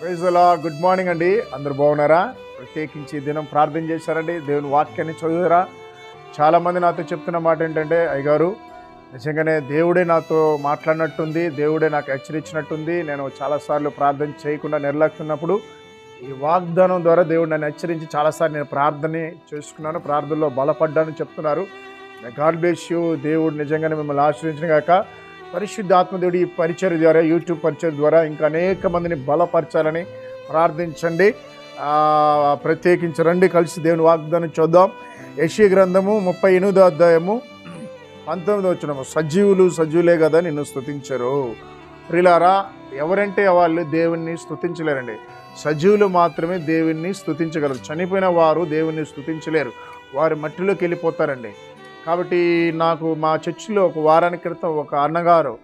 ప్రైజ్లా good morning అండి. అందరు బాగున్నారా? ప్రత్యేకించి దినం ప్రార్థన చేశారండి. దేవుని వాక్యాన్ని చదువురా. చాలామంది నాతో చెప్తున్న మాట ఏంటంటే అయ్యగారు నిజంగానే దేవుడే నాతో మాట్లాడినట్టుంది దేవుడే నాకు హెచ్చరించినట్టుంది. నేను చాలాసార్లు ప్రార్థన చేయకుండా నిర్లక్ష్యున్నప్పుడు ఈ వాగ్దానం ద్వారా దేవుడు నన్ను హెచ్చరించి చాలాసార్లు నేను ప్రార్థన చేసుకున్నాను ప్రార్థనలో బలపడ్డాను చెప్తున్నారు. గాడ్ బ్లెస్ యూ దేవుడు నిజంగానే మిమ్మల్ని ఆశ్రయించిన కాక పరిశుద్ధాత్మదేవుడు ఈ పరిచయ ద్వారా యూట్యూబ్ పరిచయం ద్వారా ఇంకా అనేక మందిని బలపరచాలని ప్రార్థించండి. ప్రత్యేకించి రండి కలిసి దేవుని వాగ్దానం చూద్దాం. యశీ గ్రంథము ముప్పై ఎనిమిదో అధ్యాయము పంతొమ్మిదో వచ్చినము సజీవులు సజీవులే కదా నిన్ను స్థుతించరు ప్రిలారా ఎవరంటే వాళ్ళు దేవుణ్ణి స్థుతించలేరండి సజీవులు మాత్రమే దేవుణ్ణి స్థుతించగలరు చనిపోయిన వారు దేవుణ్ణి స్తుతించలేరు. వారు మట్టిలోకి వెళ్ళిపోతారండి. కాబట్టి నాకు మా చర్చిలో ఒక వారానికి క్రితం ఒక అన్నగారు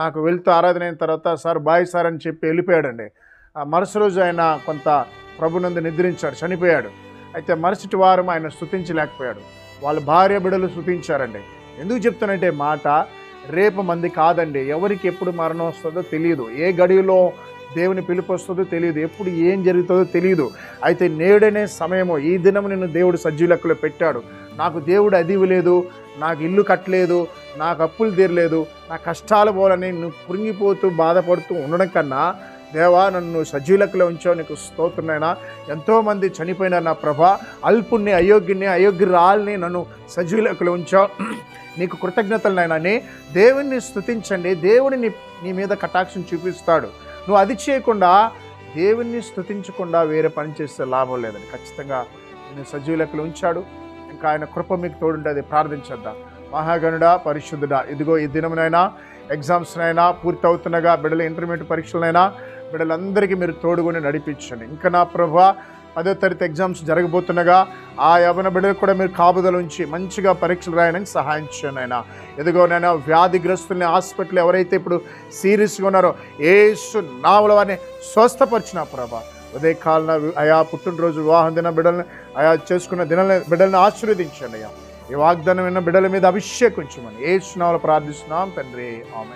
నాకు వెళ్తూ ఆరాధన అయిన తర్వాత సార్ బాయ్ సార్ అని చెప్పి వెళ్ళిపోయాడండి. మరుసటి రోజు ఆయన కొంత ప్రభునందు నిద్రించాడు చనిపోయాడు. అయితే మరుసటి వారం ఆయన స్తుతించలేకపోయాడు. వాళ్ళ భార్య బిడలు స్తుతించారండి. ఎందుకు చెప్తానంటే మాట రేపు మంది కాదండి. ఎవరికి ఎప్పుడు మరణం వస్తుందో తెలియదు ఏ గడిలో దేవుని పిలుపు వస్తుందో తెలియదు ఎప్పుడు ఏం జరుగుతుందో తెలియదు అయితే నేడనే సమయము. ఈ దినం నిన్ను దేవుడు సజ్జీలెక్కలో పెట్టాడు. నాకు దేవుడు అది ఇవ్వలేదు నాకు ఇల్లు కట్టలేదు నాకు అప్పులు తీరలేదు నా కష్టాలు పోలని నువ్వు కృంగిపోతూ బాధపడుతూ ఉండడం కన్నా దేవా నన్ను సజీలకులో ఉంచావు నీకు స్తోత్రనైనా ఎంతోమంది చనిపోయిన నా ప్రభ. అల్పుణ్ణి అయోగ్యుని అయోగ్యురాల్ని నన్ను సజీలకులో ఉంచావు నీకు కృతజ్ఞతలనైనా అని దేవుణ్ణి స్తుతించండి. దేవుని నీ నీ మీద కటాక్షం చూపిస్తాడు. నువ్వు అది చేయకుండా దేవుణ్ణి స్తుతించకుండా వేరే పని చేస్తే లాభం లేదని ఖచ్చితంగా నేను సజీవులకు ఉంచాడు. ఇంకా ఆయన కృప మీకు తోడుంటుంది ప్రార్థించేద్దాం. మహాగణుడా పరిశుద్ధుడా ఇదిగో ఈ దినమునైనా ఎగ్జామ్స్నైనా పూర్తి అవుతుండగా బిడ్డల ఇంటర్మీడియట్ పరీక్షలనైనా బిడ్డలందరికీ మీరు తోడుకొని నడిపించండి. ఇంకా నా ప్రభా పదో తరగతి ఎగ్జామ్స్ జరగబోతుండగా ఆ యవన బిడ్డలకు కూడా మీరు కాపుదల ఉంచి మంచిగా పరీక్షలు రాయడానికి సహాయం చేయండి ఆయన ఎదుగోనైనా వ్యాధిగ్రస్తుల్ని హాస్పిటల్ ఎవరైతే ఇప్పుడు సీరియస్గా ఉన్నారో ఏసు నావుల వారిని స్వస్థపరిచిన ప్రభా. ఉదయకాలన ఆయా పుట్టినరోజు వివాహం దిన బిడ్డలను ఆయా చేసుకున్న దినాల బిడ్డలను ఆశీర్వదించండి అయ్యా. ఈ వాగ్దానం విన్న బిడ్డల మీద అభిషేకించమని ఏ స్నాలు ప్రార్థిస్తున్నాం తండ్రి. ఆమె